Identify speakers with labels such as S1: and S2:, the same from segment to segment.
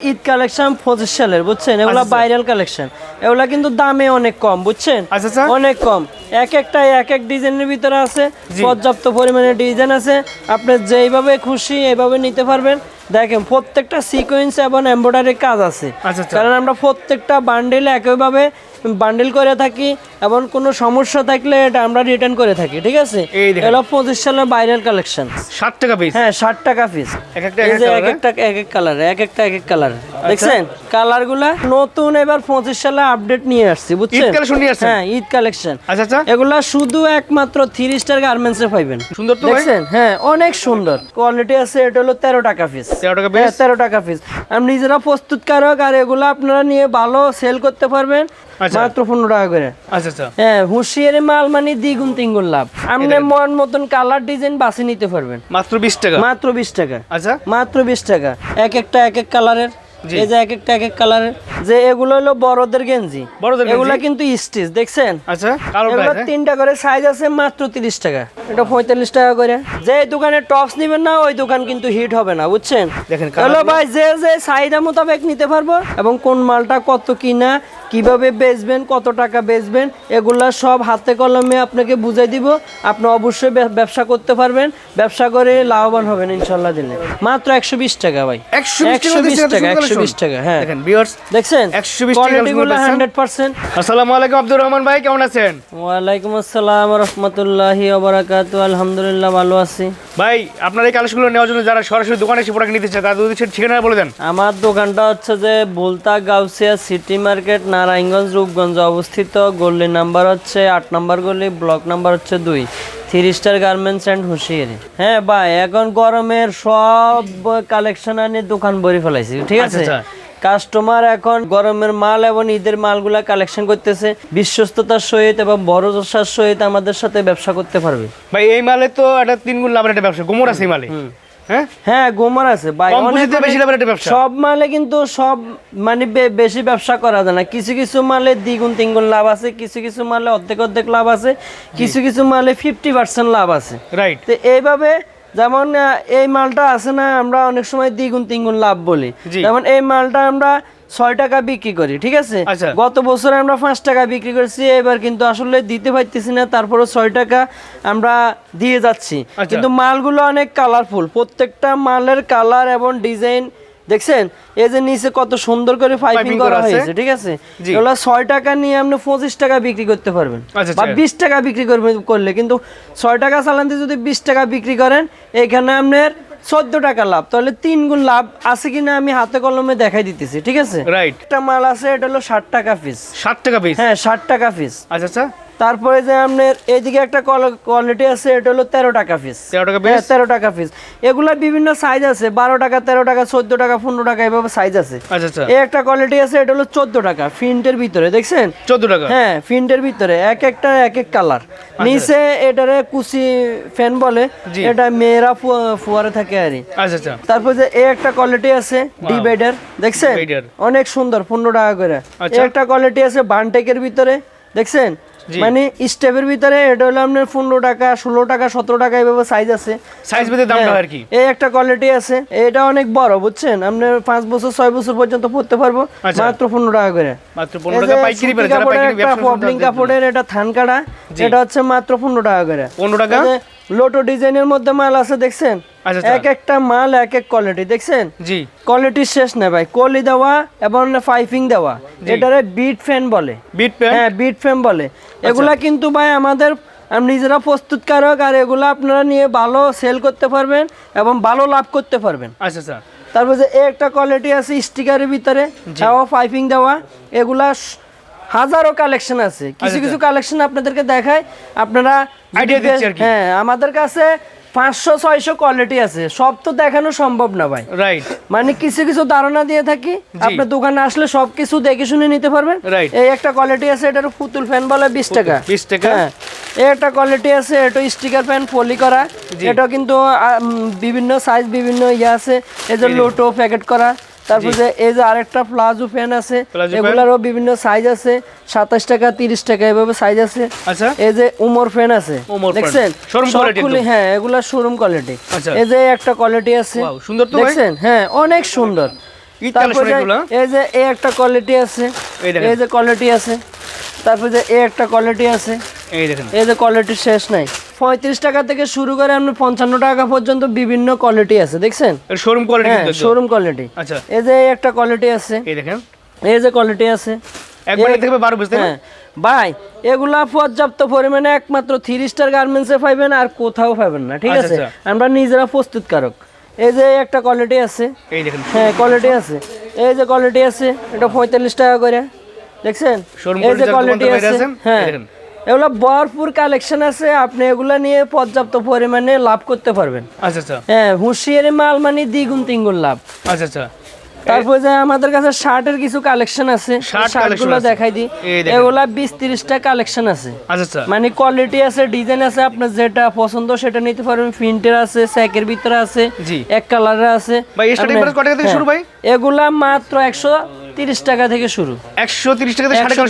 S1: Eid collection পঁচিশ সালের বুঝছেন? এগুলা
S2: আচ্ছা।
S1: ভাইরাল কালেকশন এগুলা কিন্তু দামে অনেক কম বুঝছেন?
S2: আচ্ছা, আচ্ছা।
S1: অনেক কম। এক একটা এক এক ডিজাইনের ভিতরে আছে পর্যাপ্ত পরিমাণে ডিজাইন আছে। আপনি যেইভাবে খুশি এইভাবে নিতে পারবেন। দেখেন প্রত্যেকটা সিকোয়েন্স এবং এমব্রয়ডারি কাজ আছে।
S2: আচ্ছা, আচ্ছা।
S1: কারণ আমরা প্রত্যেকটা বান্ডেল একইভাবে বান্ডেল করে থাকি এবং কোনো সমস্যা থাকলে এটা আমরা রিটার্ন করে থাকি ঠিক আছে? এগুলো পঁচিশ সালের ভাইরাল কালেকশন
S2: ষাট টাকা পিস
S1: হ্যাঁ ষাট টাকা পিস
S2: এক একটা এক এক
S1: কালার এক একটা এক এক কালার দেখছেন? কালারগুলা নতুন এবার পঁচিশ সালে আপডেট নিয়ে আসছি বুঝছেন? হ্যাঁ ঈদ কালেকশন
S2: আচ্ছা আচ্ছা।
S1: এগুলা শুধু একমাত্র থ্রি স্টার গার্মেন্টস এ পাইবেন।
S2: সুন্দর তো
S1: দেখছেন? হ্যাঁ অনেক সুন্দর। কোয়ালিটি আছে এটা হলো তেরো টাকা পিস
S2: 13 টাকা
S1: হ্যাঁ তেরো টাকা পিস আমি নিজেরা প্রস্তুতকারক আর এগুলো আপনারা নিয়ে ভালো সেল করতে পারবেন।
S2: আচ্ছা।
S1: মাত্র পনেরো টাকা করে।
S2: আচ্ছা আচ্ছা।
S1: হ্যাঁ হুঁশিয়ারি মাল মানে দ্বিগুণ তিনগুণ লাভ। আপনি মন মতন কালার ডিজাইন বাছে নিতে পারবেন।
S2: মাত্র বিশ টাকা?
S1: মাত্র বিশ টাকা।
S2: আচ্ছা।
S1: মাত্র বিশ টাকা। এক একটা এক এক কালারের। এই যে এক একটা এক এক কালারের যে এগুলো হলো বড়দের গেঞ্জি।
S2: বড়দের গেঞ্জি?
S1: কিন্তু স্টিচ দেখছেন?
S2: আচ্ছা
S1: এগুলো তিনটা করে সাইজ আছে মাত্র তিরিশ টাকা। এটা পঁয়তাল্লিশ টাকা করে। যে দোকানে টপস নিবেন না ওই দোকান কিন্তু হিট হবে না বুঝছেন?
S2: দেখেন,
S1: হলো ভাই যে যে চাহিদা মোতাবেক নিতে পারব এবং কোন মালটা কত কিনা কীভাবে বেচবেন কত টাকা বেচবেন এগুলা সব হাতে কলমে আপনাকে বুঝাই দিব। আপনি অবশ্যই ব্যবসা করতে পারবেন। ব্যবসা করে লাভবান হবেন ইনশাল্লাহ দিলে। মাত্র একশো বিশ টাকা ভাই।
S2: 120 টাকা দিচ্ছে এত
S1: টাকা টাকা হ্যাঁ।
S2: দেখেন ভিউয়ার্স
S1: দেখছেন?
S2: 120 টাকা
S1: কোয়ালিটি গুলো
S2: collection
S1: হান্ড্রেড পার্সেন্ট
S2: আসসালামু আলাইকুম আব্দুর রহমান ভাই কেমন আছেন?
S1: আসসালাম রহমতুল্লাহি আলহামদুলিল্লাহ ভালো আছি।
S2: ভাই আপনার এই কালেকশনগুলো নেওয়ার জন্য যারা সরাসরি দোকানে এসে প্রোডাক্ট নিতে চায় তাদের উদ্দেশ্যে ঠিকানা বলে দেন।
S1: আমার দোকানটা হচ্ছে যে বুলতা গাউসিয়া সিটি মার্কেট নারায়ণগঞ্জ রূপগঞ্জ অবস্থিত। গল্লি নাম্বার হচ্ছে আট নাম্বার গলি ব্লক নাম্বার হচ্ছে দুই থ্রি স্টার গার্মেন্টস অ্যান্ড হুঁশিয়ারি। হ্যাঁ ভাই এখন গরমের সব কালেকশন আনি দোকান ভরে ফেলাইছি ঠিক আছে?
S2: আচ্ছা,
S1: কাস্টমার এখন গরমের মাল এবং ঈদের মালগুলা কালেকশন করতেছে। বিশ্বস্ততার সহিত এবং ভরসার সহিত আমাদের সাথে ব্যবসা করতে পারবে।
S2: ভাই এই মালে তো একটা তিন গুণ লাভের একটা ব্যবসা। গোমর আছে এই মালে। হ্যাঁ?
S1: হ্যাঁ গোমর আছে ভাই। অনেক
S2: বেশি লাভের একটা ব্যবসা।
S1: সব মালে কিন্তু সব মানে বেশি ব্যবসা করা যায় না। কিছু কিছু মালে দ্বিগুণ তিনগুণ লাভ আছে কিছু কিছু মালে অর্ধেক অর্ধেক লাভ আছে কিছু কিছু মালে ফিফটি পার্সেন্ট লাভ আছে।
S2: রাইট
S1: তো এইভাবে যেমন এই মালটা আছে না আমরা অনেক সময় দ্বিগুণ তিনগুণ লাভ বলি যেমন এই মালটা আমরা ছয় টাকা বিক্রি করি ঠিক আছে
S2: আচ্ছা।
S1: গত বছর আমরা পাঁচ টাকা বিক্রি করেছি এবার কিন্তু আসলে দিতে পারতেছি না তারপরে ছয় টাকা আমরা দিয়ে যাচ্ছি
S2: আচ্ছা।
S1: কিন্তু মালগুলো অনেক কালারফুল প্রত্যেকটা মালের কালার এবং ডিজাইন দেখছেন? এই যে নিচে কত সুন্দর করে পাইপিং করা হয়েছে ঠিক আছে। এগুলো ছয় টাকা নিয়ে আপনি পঁচিশ টাকা বিক্রি করতে পারবেন।
S2: আচ্ছা,
S1: বা
S2: আচ্ছা।
S1: বিশ টাকা বিক্রি করবেন করলে কিন্তু ছয় টাকা চালানতে যদি বিশ টাকা বিক্রি করেন এখানে আপনার চোদ্দ টাকা লাভ। তাহলে তিন গুণ লাভ আছে কিনা আমি হাতে কলমে দেখাই দিতেছি ঠিক আছে?
S2: রাইট
S1: একটা মাল আছে এটা হলো ষাট টাকা পিস
S2: ষাট টাকা পিস
S1: হ্যাঁ ষাট টাকা পিস
S2: আচ্ছা আচ্ছা।
S1: তারপরে যে আপনার এইদিকে একটা কোয়ালিটি আছে এটা হলো তেরো টাকা পিস
S2: 13 টাকা
S1: হ্যাঁ তেরো টাকা পিস এগুলা বিভিন্ন সাইজ আছে বারো টাকা তেরো টাকা চোদ্দ টাকা পনেরো টাকা এভাবে সাইজ আছে।
S2: আচ্ছা আচ্ছা।
S1: এই একটা কোয়ালিটি আছে এটা হলো চোদ্দ টাকা ফিন্টের ভিতরে দেখছেন?
S2: চোদ্দ টাকা।
S1: হ্যাঁ ফিন্টের ভিতরে এক একটা এক এক কালার নিচে এটারে কুচি ফ্যান বলে এটা মেয়েরা ফুয়ারে থাকে আর
S2: আচ্ছা আচ্ছা।
S1: তারপর যে এই একটা কোয়ালিটি আছে ডিভাইডার দেখছেন? অনেক সুন্দর পনেরো টাকা করে।
S2: আচ্ছা।
S1: একটা কোয়ালিটি আছে বানটেকের ভিতরে দেখছেন। মানে স্টেপের ভিতরে এটা হলো আপনার পনেরো টাকা ষোলো টাকা সতেরো টাকা এভাবে সাইজ আছে।
S2: সাইজ ভেদে দামটা
S1: হ্যাঁ,
S2: আর কি।
S1: এই একটা কোয়ালিটি আছে। এটা অনেক বড় বুঝছেন? আপনার পাঁচ বছর ছয় বছর পর্যন্ত পড়তে পারব
S2: আচ্ছা।
S1: মাত্র পনেরো টাকা করে।
S2: মাত্র পনেরো টাকা পাইকারি
S1: কাপড়ের এটা থান কাটা এটা হচ্ছে মাত্র পনেরো টাকা করে।
S2: পনেরো টাকা?
S1: লোটো ডিজাইনের মধ্যে মাল আছে দেখছেন?
S2: আচ্ছা, আচ্ছা।
S1: এক একটা মাল এক এক কোয়ালিটি দেখছেন?
S2: জি।
S1: কোয়ালিটি শেষ না ভাই। কলি দেওয়া এবং পাইপিং দেওয়া। এটারে বিট ফ্যান বলে।
S2: বিট ফ্যান
S1: হ্যাঁ বিট ফ্যান বলে।
S2: আচ্ছা।
S1: এগুলা কিন্তু ভাই আমাদের আম নিজেরা প্রস্তুতকারক আর এগুলো আপনারা নিয়ে ভালো সেল করতে পারবেন এবং ভালো লাভ করতে পারবেন।
S2: আচ্ছা আচ্ছা।
S1: তারপর যে একটা কোয়ালিটি আছে স্টিকারের ভিতরে দেওয়া পাইপিং দেওয়া এগুলা হাজারো কালেকশন আছে। কিছু কিছু কালেকশন আপনাদেরকে দেখায়। আপনারা যদি
S2: দিচ্ছি আর কি।
S1: হ্যাঁ আমাদের কাছে পাঁচশো ছয়শো কোয়ালিটি আছে। সব তো দেখানো সম্ভব না ভাই।
S2: রাইট
S1: মানে কিছু কিছু ধারণা দিয়ে থাকি। আপনার দোকানে আসলে সব কিছু দেখে শুনে নিতে পারবেন. এই একটা কোয়ালিটি আছে এটার পুতুল ফ্যান বলে বিশ টাকা।
S2: 20 টাকা।
S1: হ্যাঁ। এই একটা কোয়ালিটি আছে এটা স্টিকার ফ্যান পলি করা। এটা কিন্তু বিভিন্ন সাইজ বিভিন্ন ইয়ে আছে। এই যে লোটো প্যাকেট করা। তারপর যে এই যে আরেকটা প্লাজো ফ্যান আছে এগুলারও বিভিন্ন সাইজ আছে সাতাশ টাকা তিরিশ টাকা এভাবে সাইজ আছে।
S2: আচ্ছা।
S1: এই যে উমর ফ্যান আছে। দেখছেন? হ্যাঁ এগুলা শোরুম কোয়ালিটি
S2: আচ্ছা।
S1: এই যে একটা কোয়ালিটি আছে
S2: সুন্দর তো
S1: দেখছেন? হ্যাঁ অনেক সুন্দর। তারপর
S2: collection
S1: যে-
S2: এগুলো?
S1: এই যে এই একটা কোয়ালিটি আছে
S2: এই
S1: যে কোয়ালিটি আছে তারপর যে এই একটা কোয়ালিটি আছে
S2: এই দেখেন।
S1: এই যে কোয়ালিটি শেষ নাই। পঁয়ত্রিশ টাকা থেকে শুরু করে আপনি পঞ্চান্ন টাকা পর্যন্ত বিভিন্ন কোয়ালিটি আছে দেখছেন?
S2: শোরুম কোয়ালিটি
S1: হ্যাঁ শোরুম কোয়ালিটি
S2: আচ্ছা।
S1: এই যে একটা কোয়ালিটি আছে।
S2: এই দেখেন।
S1: এই যে কোয়ালিটি আছে।
S2: একবারে দেখবে বারো না?
S1: হ্যাঁ। ভাই এগুলা পর্যাপ্ত পরিমাণে একমাত্র থ্রি স্টার গার্মেন্টসে পাইবেন আর কোথাও পাবেন না ঠিক
S2: আচ্ছা,
S1: আছে?
S2: আচ্ছা।
S1: আমরা নিজেরা প্রস্তুতকারক। এই যে একটা কোয়ালিটি আছে।
S2: এই দেখেন।
S1: হ্যাঁ কোয়ালিটি আছে। এই যে কোয়ালিটি আছে এটা পঁয়তাল্লিশ টাকা করে। দেখছেন? এই যে কোয়ালিটি আছে। হ্যাঁ। এগুলো ভরপুর কালেকশন আছে আপনি এগুলা নিয়ে পর্যাপ্ত পরিমাণে লাভ করতে পারবেন।
S2: আচ্ছা আচ্ছা।
S1: হ্যাঁ হুঁশিয়ারি মাল মানে দ্বিগুণ তিনগুণ লাভ।
S2: আচ্ছা আচ্ছা।
S1: তারপরে যে আমাদের কাছে শার্টের কিছু কালেকশন আছে দেখাই দিই। এগুলা বিশ তিরিশটা কালেকশন আছে।
S2: আচ্ছা আচ্ছা।
S1: মানে কোয়ালিটি আছে ডিজাইন আছে আপনার যেটা পছন্দ সেটা নিতে পারবেন। প্রিন্টের আছে স্যাকের ভিতরে আছে এক কালারের আছে? হ্যাঁ, এগুলা মাত্র একশো তিরিশ টাকা থেকে শুরু।
S2: একশো তিরিশ টাকা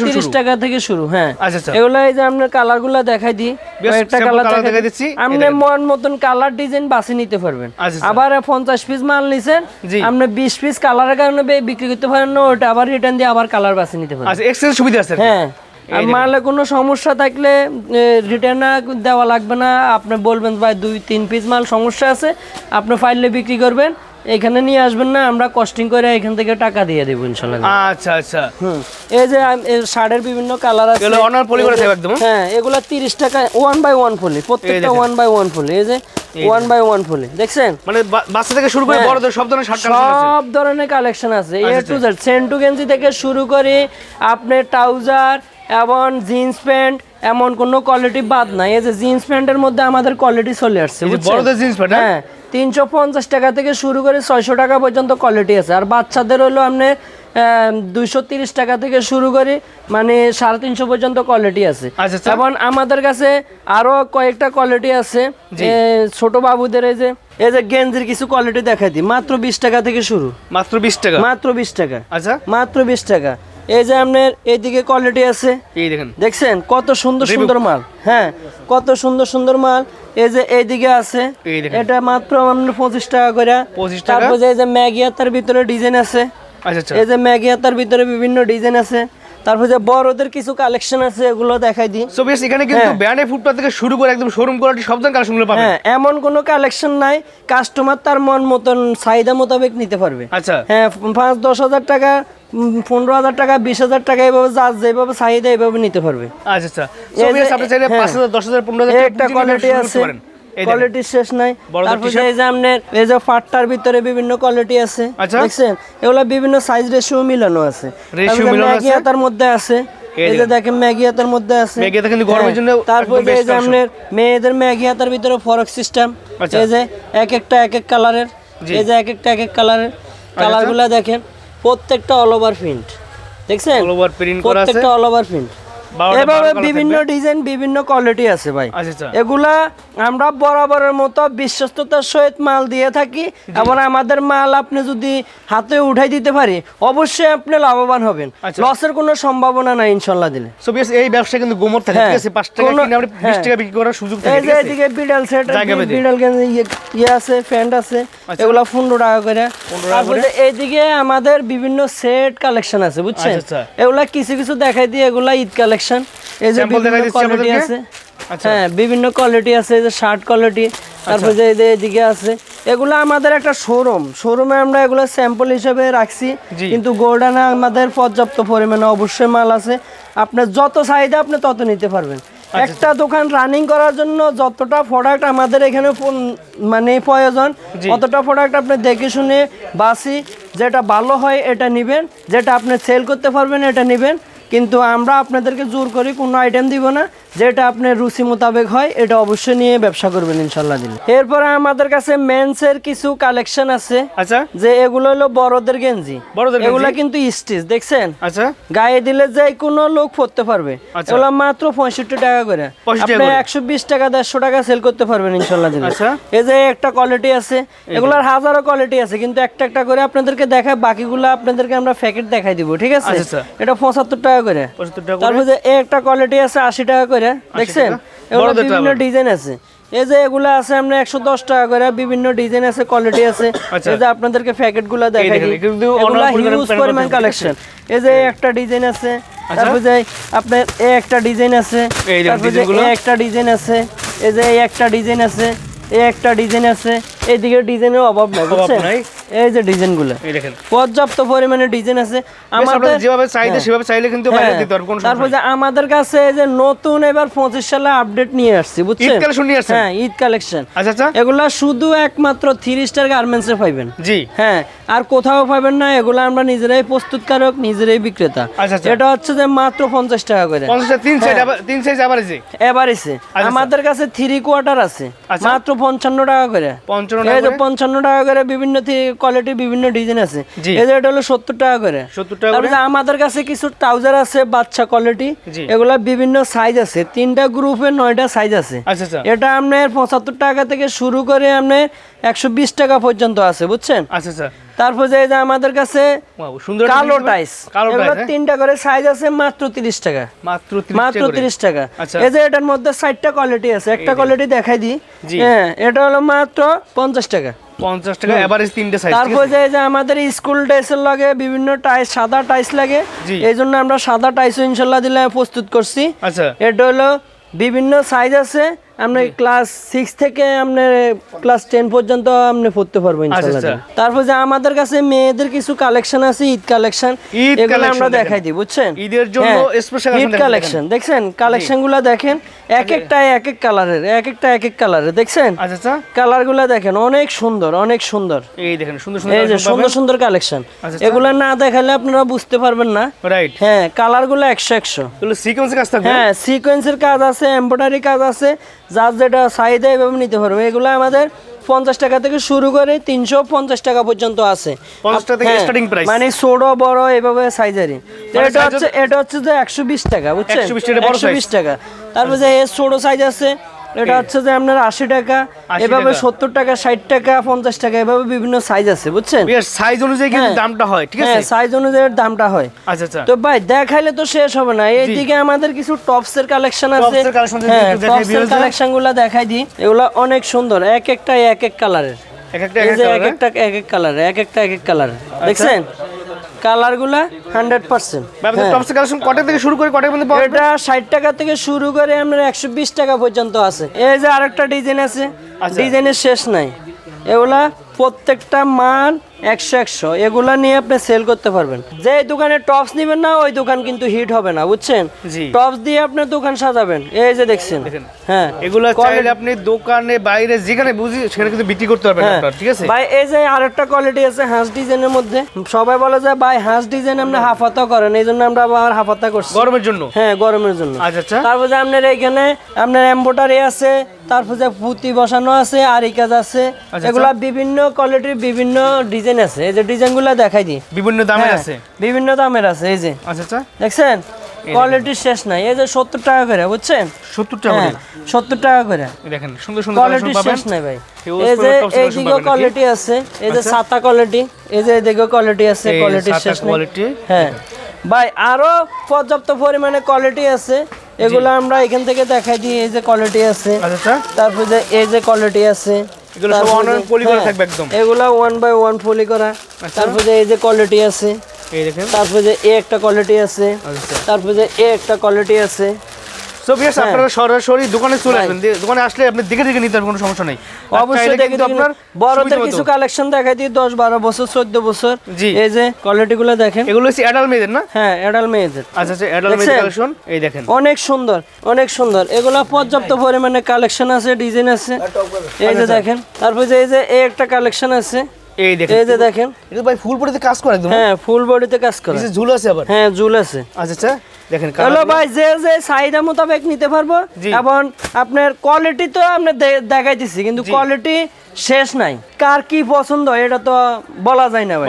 S1: তিরিশ টাকা থেকে শুরু হ্যাঁ।
S2: আচ্ছা, আচ্ছা।
S1: এগুলো এই যে আপনার কালারগুলা দেখাই দিই
S2: sample
S1: কালার দেখাই দিচ্ছি। আপনি মন মতন কালার ডিজাইন বাছি নিতে পারবেন।
S2: আচ্ছা।
S1: আবার পঞ্চাশ পিস মাল নিছেন আপনি বিশ পিস কালারের কারণে বিক্রি করতে পারেন না ওটা আবার রিটার্ন দিয়ে আবার কালার বাছি নিতে পারেন
S2: আচ্ছা এক্সচেঞ্জ সুবিধা আছে
S1: হ্যাঁ। মালে কোনো সমস্যা থাকলে রিটার্ন দেওয়া লাগবে না। আপনি বলবেন ভাই দুই তিন পিস মাল সমস্যা আছে আপনি ফাইলে বিক্রি করবেন। এখানে নিয়ে আসবেন না আমরা কস্টিং করে এখান থেকে টাকা দিয়ে দেবো ইনশাল্লাহ
S2: আচ্ছা আচ্ছা।
S1: হুম এই যে শার্টের বিভিন্ন কালার আছে।
S2: এগুলো অনার পলি করে থাকবে একদম
S1: হ্যাঁ? এগুলা তিরিশ টাকা ওয়ান বাই ওয়ান ফুলি প্রত্যেকটা। ওয়ান বাই ওয়ান ফুলি এই যে ওয়ান বাই ওয়ান ফুলি দেখছেন?
S2: মানে বাচ্চা থেকে শুরু করে
S1: হ্যাঁ।
S2: বড়দের সব ধরনের শার্ট কালেকশন আছে।
S1: সব ধরনের কালেকশন আছে এ টু জেড সেন্টু গেঞ্জি থেকে শুরু করে আপনার ট্রাউজার এবং জিন্স প্যান্ট এমন কোনো কোয়ালিটি বাদ নাই। এই যে জিন্স প্যান্টের মধ্যে আমাদের কোয়ালিটি চলে আসছে
S2: যে? বড়দের জিন্স প্যান্ট
S1: হ্যাঁ? তিনশো পঞ্চাশ টাকা থেকে শুরু করে ছয়শো টাকা পর্যন্ত কোয়ালিটি আছে। আর বাচ্চাদের হলো আপনার দুইশো তিরিশ টাকা থেকে শুরু করে মানে সাড়ে তিনশো পর্যন্ত কোয়ালিটি আছে।
S2: আচ্ছা, আচ্ছা।
S1: এবং আমাদের কাছে আরও কয়েকটা কোয়ালিটি আছে। এ, ছোট বাবুদের এই যে এই যে গেঞ্জির কিছু কোয়ালিটি দেখাই দিই। মাত্র বিশ টাকা থেকে শুরু।
S2: মাত্র বিশ টাকা?
S1: মাত্র বিশ টাকা।
S2: আচ্ছা।
S1: মাত্র বিশ টাকা। এই যে আপনার এইদিকে কোয়ালিটি আছে।
S2: এই দেখেন।
S1: দেখছেন? কত সুন্দর সুন্দর মাল। হ্যাঁ কত সুন্দর সুন্দর মাল। এই যে এইদিকে আছে। এটা মাত্র আপনার পঁচিশ টাকা করে।
S2: 25 টাকা?
S1: তারপর এই যে ম্যাগি হাতার ভিতরে ডিজাইন আছে।
S2: আচ্ছা আচ্ছা।
S1: এই যে ম্যাগি হাতার ভিতরে বিভিন্ন ডিজাইন আছে। তারপর যে বড়দের কিছু কালেকশন আছে এগুলো দেখাই দিই।
S2: সো বেশ এখানে কিন্তু
S1: হ্যাঁ।
S2: ফুটপাত থেকে শুরু করে একদম শোরুম কোয়ালিটি সব ধরনের কালেকশনগুলো পাবেন।
S1: হ্যাঁ এমন কোনো কালেকশন নাই। কাস্টমার তার মন মতন চাহিদা মোতাবেক নিতে পারবে।
S2: আচ্ছা।
S1: হ্যাঁ পাঁচ দশ হাজার টাকা পনেরো হাজার টাকা বিশ হাজার টাকা এভাবে যার যেভাবে চাহিদা এভাবে নিতে পারবে।
S2: আচ্ছা আচ্ছা।
S1: যে- হ্যাঁ। একটা কোয়ালিটি আছে। কোয়ালিটির শেষ নাই। তারপর যে? এই যে আপনার এই যে ফাটটার ভিতরে বিভিন্ন কোয়ালিটি আছে
S2: আচ্ছা।
S1: দেখছেন? এগুলা বিভিন্ন সাইজ রেশিও মিলানো আছে। ম্যাগি হাতার মধ্যে আছে।
S2: এই
S1: যে
S2: দেখেন।
S1: ম্যাগি হাতার মধ্যে আছে।
S2: ম্যাগি হাতা কিন্তু গরমের জন্য
S1: তারপর এই যে আপনার মেয়েদের ম্যাগি হাতার ভিতরে ফরক সিস্টেম
S2: আচ্ছা।
S1: এই যে এক একটা এক এক কালারের এই যে এক একটা এক এক কালারের কালারগুলো দেখেন। প্রত্যেকটা অল ওভার প্রিন্ট দেখছেন
S2: অল ওভার প্রিন্ট করা আছে।
S1: প্রত্যেকটা অল ওভার প্রিন্ট এভাবে বিভিন্ন ডিজাইন বিভিন্ন কোয়ালিটি আছে ভাই।
S2: আচ্ছা আচ্ছা।
S1: এগুলা আমরা বরাবরের মতো বিশ্বস্ততার সহিত মাল দিয়ে থাকি এবং আমাদের মাল আপনি যদি হাতে উঠাই দিতে পারি অবশ্যই আপনি লাভবান হবেন।
S2: আচ্ছা।
S1: লসের কোনো সম্ভাবনা নাই ইনশাল্লাহ দিলে।
S2: সো বেশ এই ব্যবসা কিন্তু গোমর থাকে
S1: হ্যাঁ।
S2: ঠিক আছে? পাঁচ টাকা
S1: কিনে
S2: আপনি বিশ
S1: হ্যাঁ।
S2: টাকা বিক্রি করার সুযোগ থাকে ঠিক আছে?
S1: এদিকে বিডাল সেট বিডাল গেঞ্জি ইয়ে- ইয়ে আছে প্যান্ট আছে
S2: আচ্ছা।
S1: এগুলা পনেরো টাকা করে।
S2: 15
S1: তারপরে এইদিকে আমাদের বিভিন্ন সেট কালেকশন আছে বুঝছেন?
S2: আচ্ছা, আচ্ছা।
S1: এগুলা কিছু কিছু দেখাই দিয়ে এগুলা ঈদ কালেকশন এই যে বিভিন্ন কোয়ালিটি আছে।
S2: আচ্ছা।
S1: হ্যাঁ বিভিন্ন কোয়ালিটি আছে এই যে শার্ট কোয়ালিটি তারপর যে এদিকে আছে। এগুলো আমাদের একটা শোরুম শোরুমে আমরা এগুলো স্যাম্পল হিসেবে রাখছি। কিন্তু গোল্ডানে আমাদের পর্যাপ্ত পরিমাণে অবশ্যই মাল আছে। আপনার যত চাহিদা আপনি তত নিতে পারবেন।
S2: আচ্ছা,
S1: একটা দোকান রানিং করার জন্য যতটা প্রোডাক্ট আমাদের এখানে মানে প্রয়োজন। অতটা প্রোডাক্ট আপনি দেখে শুনে বাসি যেটা ভালো হয় এটা নেবেন যেটা আপনি সেল করতে পারবেন এটা নেবেন। কিন্তু আমরা আপনাদেরকে জোর করি কোনো আইটেম দিব না। যেটা আপনার রুচি মোতাবেক হয় এটা অবশ্যই নিয়ে ব্যবসা করবেন ইনশাল্লাহ দিলে। এরপরে আমাদের কাছে মেন্সের কিছু কালেকশন আছে।
S2: আচ্ছা।
S1: যে এগুলো হলো বড়দের গেঞ্জি।
S2: বড়দের?
S1: এগুলা কিন্তু স্টিচ দেখছেন?
S2: আচ্ছা।
S1: গায়ে দিলে যে কোনো লোক পরতে পারবে।
S2: আচ্ছা।
S1: এগুলো মাত্র পঁয়ষট্টি টাকা করে। আপনি? একশো বিশ টাকা দেড়শো টাকা সেল করতে পারবেন ইনশাল্লাহ দিলে।
S2: আচ্ছা।
S1: এই যে একটা কোয়ালিটি আছে। এগুলোর হাজারো কোয়ালিটি আছে কিন্তু একটা একটা করে আপনাদেরকে দেখায় বাকিগুলো আপনাদেরকে আমরা প্যাকেট দেখাই দিব ঠিক আছে?
S2: আচ্ছা, আচ্ছা।
S1: এটা পঁচাত্তর টাকা করে।
S2: পঁচাত্তর টাকা করে?
S1: তারপর যে একটা কোয়ালিটি আছে আশি টাকা করে। দেখছেন? এগুলো বিভিন্ন ডিজাইন আছে। এই যে এগুলো আছে আমরা একশো দশ টাকা করে বিভিন্ন ডিজাইন আছে কোয়ালিটি আছে।
S2: আচ্ছা।
S1: এই যে আপনাদেরকে প্যাকেটগুলো দেখাই এগুলা হিউজ পরিমাণ কালেকশন এই যে একটা ডিজাইন আছে
S2: আচ্ছা।
S1: তারপর যে আপনার এই একটা ডিজাইন আছে
S2: এই
S1: তারপর যে
S2: ডিজাইনগুলো।
S1: একটা ডিজাইন আছে এই যে একটা ডিজাইন আছে এই একটা ডিজাইন আছে এইদিকে ডিজাইনের অভাব নাই বুঝছেন?
S2: নাই।
S1: এই যে ডিজাইনগুলো।
S2: এই দেখেন।
S1: পর্যাপ্ত পরিমাণে ডিজাইন আছে।
S2: আমাদের যেভাবে চাইতে
S1: হ্যাঁ।
S2: সেভাবে চাইলে কিন্তু বাইরে
S1: হ্যাঁ,
S2: দিতে পারব কোনো
S1: তারপর যে আমাদের কাছে এই যে নতুন এবার পঁচিশ সালে আপডেট নিয়ে আসছি বুঝছেন?
S2: ঈদ collection নিয়ে আসছেন?
S1: হ্যাঁ ঈদ কালেকশন।
S2: আচ্ছা আচ্ছা।
S1: এগুলা শুধু একমাত্র থ্রি স্টার গার্মেন্টসে পাইবেন।
S2: জি।
S1: হ্যাঁ আর কোথাও পাবেন না এগুলো আমরা নিজেরাই প্রস্তুতকারক নিজেরাই বিক্রেতা।
S2: আচ্ছা, আচ্ছা।
S1: এটা হচ্ছে যে মাত্র পঞ্চাশ টাকা করে।
S2: পঞ্চাশটা তিন সাইজ
S1: হ্যাঁ।
S2: আবার তিন সাইজ আবার যে
S1: এভারেজে
S2: আচ্ছা।
S1: আমাদের কাছে থ্রি কোয়ার্টার আছে।
S2: আচ্ছা।
S1: মাত্র পঞ্চান্ন টাকা করে।
S2: পঞ্চান্ন
S1: এই
S2: টাকা
S1: যে
S2: করে?
S1: পঞ্চান্ন টাকা করে বিভিন্ন কোয়ালিটি বিভিন্ন ডিজাইন আছে। এদের এটা হলো সত্তর টাকা করে।
S2: 70 টাকা করে?
S1: আমাদের কাছে কিছু ট্রাউজার আছে বাচ্চা কোয়ালিটি
S2: এগুলো
S1: এগুলা বিভিন্ন সাইজ আছে। তিনটা গ্রুপে নয়টা সাইজ আছে।
S2: আচ্ছা আচ্ছা।
S1: এটা আপনার পঁচাত্তর টাকা থেকে শুরু করে আপনার একশো বিশ টাকা পর্যন্ত আছে বুঝছেন?
S2: আচ্ছা আচ্ছা
S1: তারপর যে এই যে আমাদের কাছে
S2: সুন্দর
S1: কালো। টাইস
S2: হ্যাঁ?
S1: তিনটা করে সাইজ আছে মাত্র তিরিশ টাকা।
S2: মাত্র
S1: মাত্র তিরিশ টাকা।
S2: আচ্ছা।
S1: এই যে এটার মধ্যে ষাটটা কোয়ালিটি আছে একটা কোয়ালিটি দেখাই দিই। হ্যাঁ এটা হলো মাত্র পঞ্চাশ টাকা।
S2: 50 টাকা এভারেজ তিনটে সাইজ
S1: তারপর যে এই যে আমাদের স্কুল ড্রেসের লাগে বিভিন্ন টাইস সাদা টাইস লাগে। এই জন্য আমরা সাদা টাইসও ইনশাল্লাহ দিলে প্রস্তুত করছি।
S2: আচ্ছা।
S1: এটা হলো বিভিন্ন সাইজ আছে। আপনি ক্লাস সিক্স থেকে আপনি ক্লাস টেন পর্যন্ত আপনি পড়তে পারব ইনশাল্লাহ।
S2: আচ্ছা।
S1: তারপর যে আমাদের কাছে মেয়েদের কিছু কালেকশন আছে ঈদ কালেকশন এগুলো আমরা দেখাই দিই বুঝছেন?
S2: ঈদের জন্য
S1: হ্যাঁ, ঈদ কালেকশন দেখছেন? কালেকশনগুলা দেখেন এক একটা এক এক কালারের এক একটা এক এক কালারের দেখছেন?
S2: আচ্ছা আচ্ছা।
S1: কালারগুলা দেখেন অনেক সুন্দর অনেক সুন্দর।
S2: এই দেখেন সুন্দর সুন্দর
S1: এই যে সুন্দর সুন্দর কালেকশন।
S2: আচ্ছা।
S1: এগুলা না দেখালে আপনারা বুঝতে পারবেন না।
S2: রাইট
S1: হ্যাঁ কালারগুলো একশো একশো।
S2: তাহলে সিকোয়েন্স কাজ থাকবে?
S1: হ্যাঁ সিকোয়েন্সের কাজ আছে এমব্রয়ডারি কাজ আছে যার যেটা চাহিদা এভাবে নিতে পারবে। এগুলো আমাদের পঞ্চাশ টাকা থেকে শুরু করে তিনশো পঞ্চাশ টাকা পর্যন্ত আছে।
S2: 50 থেকে
S1: হ্যাঁ। মানে ছোট বড় এভাবে সাইজেরই
S2: মানে
S1: এটা হচ্ছে এটা হচ্ছে যে একশো বিশ টাকা বুঝছেন?
S2: 120
S1: একশো বিশ টাকা। তারপর যে ছোট সাইজ আছে এটা হচ্ছে যে আপনার আশি টাকা এভাবে। সত্তর টাকা ষাট টাকা পঞ্চাশ টাকা এভাবে বিভিন্ন সাইজ আছে বুঝছেন?
S2: সাইজ অনুযায়ী কিন্তু
S1: হ্যাঁ।
S2: দামটা হয় ঠিক
S1: হ্যাঁ
S2: আছে?
S1: সাইজ অনুযায়ী দামটা হয়।
S2: আচ্ছা আচ্ছা।
S1: তো ভাই দেখাইলে তো শেষ হবে না। এইদিকে আমাদের কিছু টপসের কালেকশন আছে।
S2: Tops এর
S1: হ্যাঁ
S2: কালেকশনগুলা দেখাই
S1: দিই। এগুলা অনেক সুন্দর এক একটা এক এক কালারের
S2: এক একটা এক একটা
S1: এক এক কালারের এক একটা এক এক কালার দেখছেন? কালারগুলা হান্ড্রেড পার্সেন্ট।
S2: ব্যবসা টপস কালেকশন কটা থেকে শুরু করে কটার পর্যন্ত পাওয়া
S1: এটা ষাট টাকা থেকে শুরু করে একশো বিশ টাকা পর্যন্ত আছে। এই যে আরেকটা ডিজাইন আছে।
S2: আচ্ছা।
S1: ডিজাইনের শেষ নাই। এগুলা প্রত্যেকটা মান একশো একশো। এগুলা নিয়ে আপনি সেল করতে পারবেন। যে দোকানে টপস নেবেন না ওই দোকান কিন্তু হিট হবে না বুঝছেন? টপস দিয়ে আপনার দোকান সাজাবেন। এই যে দেখছেন। হ্যাঁ।
S2: এগুলো চাইলে আপনি দোকানে বাইরে যেখানে বুঝি সেখানে কিন্তু বিক্রি করতে পারবেন
S1: হ্যাঁ।
S2: আপনার ঠিক আছে?
S1: ভাই এই যে আরেকটা কোয়ালিটি আছে হাঁস ডিজাইনের মধ্যে। সবাই বলে যে ভাই হাঁস ডিজাইন আপনি হাফাতা করেন এই জন্য আমরা আবার হাফাতা করছি।
S2: গরমের জন্য?
S1: হ্যাঁ গরমের জন্য।
S2: আচ্ছা আচ্ছা।
S1: তারপর যে আপনার এখানে আপনার এম্বোটারি আছে তারপর যে পুঁতি বসানো আছে আরি কাজ আছে
S2: আচ্ছা।
S1: এগুলা বিভিন্ন কোয়ালিটির বিভিন্ন ডিজাইন আছে। এই যে ডিজাইনগুলো দেখাই দিই।
S2: বিভিন্ন দামের
S1: হ্যাঁ,
S2: আছে?
S1: বিভিন্ন দামের আছে এই যে।
S2: আচ্ছা আচ্ছা।
S1: দেখছেন? কোয়ালিটির শেষ নাই। এই যে সত্তর টাকা করে বুঝছেন?
S2: সত্তর টাকা
S1: হ্যাঁ সত্তর টাকা করে।
S2: দেখেন সুন্দর সুন্দর পাবেন।
S1: শেষ নাই ভাই। এই যে এইদিকে কোয়ালিটি আছে। এই যে
S2: আচ্ছা।
S1: সাতা কোয়ালিটি এই যে এদিকে কোয়ালিটি আছে
S2: সাতা
S1: শেষ নাই। হ্যাঁ। ভাই আরও পর্যাপ্ত পরিমাণে কোয়ালিটি আছে। এগুলো আমরা এখান থেকে দেখাই দিই এই যে কোয়ালিটি আছে।
S2: আচ্ছা আচ্ছা।
S1: তারপর যে এই যে কোয়ালিটি আছে
S2: এগুলো
S1: হ্যাঁ, ওয়ান বাই ওয়ান ফলি করা। তারপর যে এই যে কোয়ালিটি আছে
S2: এই
S1: তারপর যে এ একটা কোয়ালিটি আছে
S2: তারপরে
S1: তারপর যে এ একটা কোয়ালিটি আছে।
S2: সো বিয়াস
S1: হ্যাঁ।
S2: আপনারা সরাসরি দোকানে চলে আসবেন। দোকানে আসলে আপনি দেখে দেখে নিতে পারবেন কোনো সমস্যা নেই।
S1: অবশ্যই দেখে
S2: কিন্তু
S1: আপনার বড়দের কিছু কালেকশন দেখাই দিই দশ বারো বছর চোদ্দ বছর। এই যে কোয়ালিটি গুলো দেখেন।
S2: এগুলো হচ্ছে অ্যাডাল্ট মেয়েদের না?
S1: হ্যাঁ এডাল মেয়েদের।
S2: আচ্ছা আচ্ছা অ্যাডাল্ট মেয়েদের কালেকশন এই দেখেন।
S1: অনেক সুন্দর অনেক সুন্দর। এগুলা পর্যাপ্ত পরিমাণে কালেকশন আছে ডিজাইন আছে। এই যে দেখেন তারপর যে এই যে এই একটা কালেকশন আছে।
S2: এই দেখেন।
S1: এই যে দেখেন।
S2: এটা ভাই ফুল পরিতে কাজ করে একদম
S1: হ্যাঁ ফুল বডিতে কাজ করে।
S2: ঝুল আছে আবার।
S1: হ্যাঁ ঝুল আছে।
S2: আচ্ছা আচ্ছা। দেখেন
S1: হ্যালো ভাই যে যে চাহিদা মোতাবেক নিতে পারব। এবং আপনার কোয়ালিটি তো আপনি দে- দেখাইতেছি কিন্তু কোয়ালিটি শেষ নাই। কার কি পছন্দ এটা তো বলা যায় না ভাই।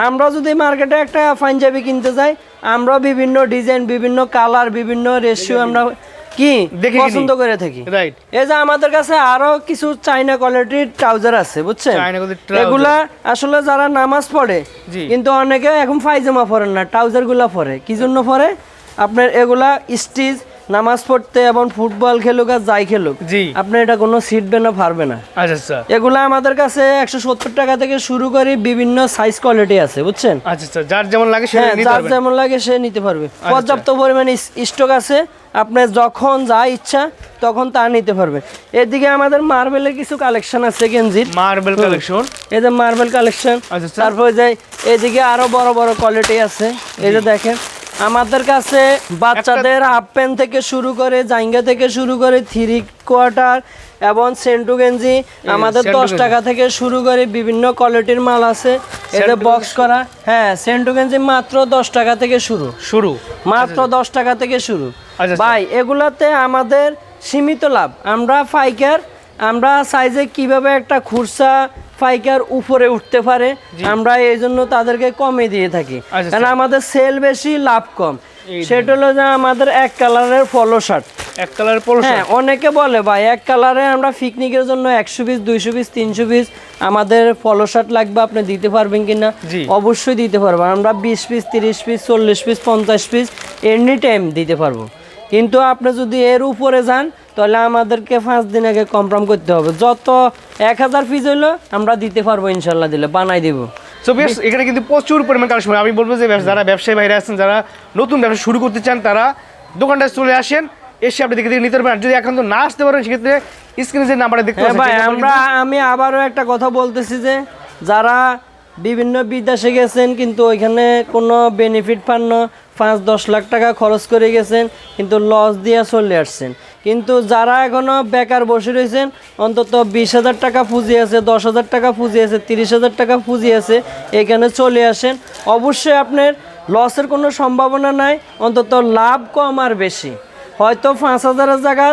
S1: আমরা যদি মার্কেটে একটা পাঞ্জাবি কিনতে যাই আমরা বিভিন্ন ডিজাইন বিভিন্ন কালার বিভিন্ন রেশিও আমরা কি
S2: দেখে
S1: পছন্দ করে থাকি।
S2: রাইট
S1: এই যে আমাদের কাছে আরও কিছু চাইনা কোয়ালিটির ট্রাউজার আছে বুঝছেন। এগুলা আসলে যারা নামাজ পড়ে কিন্তু অনেকে এখন পায়জামা পরেন না ট্রাউজারগুলা পরে। কি জন্য পরে? আপনার এগুলা স্টিচ নামাজ পড়তে এবং ফুটবল খেলুক আর যাই খেলুক
S2: জি।
S1: আপনার এটা কোনো সিটবে না পারবে না।
S2: আচ্ছা আচ্ছা।
S1: এগুলো আমাদের কাছে একশো সত্তর টাকা থেকে শুরু করে বিভিন্ন সাইজ কোয়ালিটি আছে বুঝছেন?
S2: আচ্ছা আচ্ছা যার যেমন লাগে সেটা
S1: হ্যাঁ যার যেমন লাগে সে নিতে পারবে। পর্যাপ্ত পরিমাণে স্টক আছে আপনার যখন যা ইচ্ছা তখন তা নিতে পারবে। এদিকে আমাদের মার্বেলের কিছু কালেকশন আছে গেঞ্জির।
S2: মার্বেল কালেকশন
S1: এই যে মার্বেল কালেকশন
S2: আচ্ছা, আচ্ছা।
S1: তারপরে যে এদিকে আরও বড় বড় কোয়ালিটি আছে। এই যে দেখেন আমাদের কাছে বাচ্চাদের হাফ প্যান্ট থেকে শুরু করে জাইঙ্গা থেকে শুরু করে থ্রি কোয়ার্টার এবং সেন্টু গেঞ্জি আমাদের দশ টাকা থেকে শুরু করে বিভিন্ন কোয়ালিটির মাল আছে।
S2: সেন্টু
S1: বক্স করা হ্যাঁ সেন্টু গেঞ্জি মাত্র দশ টাকা থেকে শুরু।
S2: শুরু।
S1: মাত্র দশ টাকা থেকে শুরু।
S2: আচ্ছা।
S1: ভাই এগুলাতে আমাদের সীমিত লাভ। আমরা ফাইকার আমরা সাইজে কীভাবে একটা খুরসা ফাইকার উপরে উঠতে পারে। আমরা এই জন্য তাদেরকে কমে দিয়ে থাকি।
S2: আচ্ছা,
S1: কারণ আমাদের সেল বেশি লাভ কম। সেটা হলো যে আমাদের এক কালারের ফলো শার্ট
S2: এক কালার পলো
S1: হ্যাঁ অনেকে বলে ভাই এক কালারে আমরা পিকনিকের জন্য একশো পিস দুইশো পিস তিনশো পিস আমাদের ফলো শার্ট লাগবে। আপনি দিতে পারবেন কিনা?
S2: জি।
S1: অবশ্যই দিতে পারব। আমরা বিশ পিস তিরিশ পিস চল্লিশ পিস পঞ্চাশ পিস এনি টাইম দিতে পারব। কিন্তু আপনি যদি এর উপরে যান তাহলে আমাদেরকে পাঁচ দিন আগে কমপ্রাম করতে হবে। যত এক হাজার পিস হইল আমরা দিতে পারব ইনশাল্লাহ দিলে বানাই দিব।
S2: সো বেশ এখানে কিন্তু প্রচুর পরিমাণ কালেকশন আমি বলব যে যারা ব্যবসায়ী বাইরে আছেন যারা নতুন ব্যবসা শুরু করতে চান তারা দোকানটায় চলে আসেন এসে আপনি দেখে নিতে পারবেন। আর যদি এখন তো না আসতে পারেন সেক্ষেত্রে স্ক্রিনে যে নাম্বারটা দেখতে
S1: হ্যাঁ ভাই আমরা আমি আবারও একটা কথা বলতেছি যে যারা বিভিন্ন বিদেশে গেছেন কিন্তু ওইখানে কোনো বেনিফিট পান না পাঁচ দশ লাখ টাকা খরচ করে গেছেন কিন্তু লস দিয়ে চলে আসছেন। কিন্তু যারা এখনও বেকার বসে রয়েছেন, অন্তত বিশ হাজার টাকা পুঁজি আছে, দশ হাজার টাকা পুঁজি আছে, তিরিশ হাজার টাকা পুঁজি আছে, এখানে চলে আসেন। অবশ্যই আপনার লসের কোনো সম্ভাবনা নাই, অন্তত লাভ কম আর বেশি। হয়তো পাঁচ হাজারের জায়গা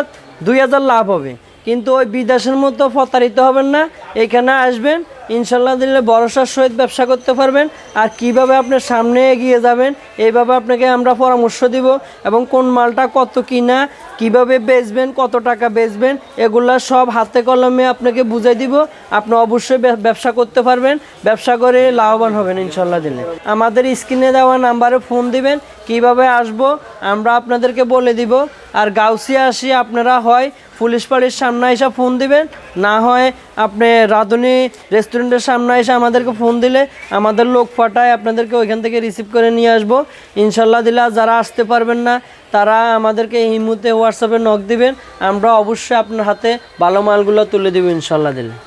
S1: দুই হাজার লাভ হবে। কিন্তু ওই বিদেশের মতো প্রতারিত হবেন না, এখানে আসবেন, ইনশাল্লাহ দিলে ভরসার সহিত ব্যবসা করতে পারবেন। আর কীভাবে আপনি সামনে এগিয়ে যাবেন, এইভাবে আপনাকে আমরা পরামর্শ দিব এবং কোন মালটা কত কিনা, কীভাবে বেচবেন, কত টাকা বেচবেন, এগুলা সব হাতে কলমে আপনাকে বুঝাই দিব। আপনি অবশ্যই ব্যবসা করতে পারবেন, ব্যবসা করে লাভবান হবেন ইনশাল্লাহ দিলে। আমাদের স্ক্রিনে দেওয়া নাম্বারে ফোন দিবেন, কীভাবে আসব আমরা আপনাদেরকে বলে দিব। আর গাউসিয়া আসি আপনারা হয় পুলিশ পাড়ির সামনে এসে ফোন দিবেন। না হয় আপনি রাঁধুনি রেস্টুরেন্টের সামনে এসে আমাদেরকে ফোন দিলে আমাদের লোক পাঠায় আপনাদেরকে ওইখান থেকে রিসিভ করে নিয়ে আসব। ইনশাল্লাহ দিলা যারা আসতে পারবেন না, তারা আমাদেরকে এই মুহূর্তে হোয়াটসঅ্যাপে নখ দিবেন। আমরা অবশ্যই আপনার হাতে ভালো মালগুলো তুলে দেবো ইনশাল্লাহ দিলে।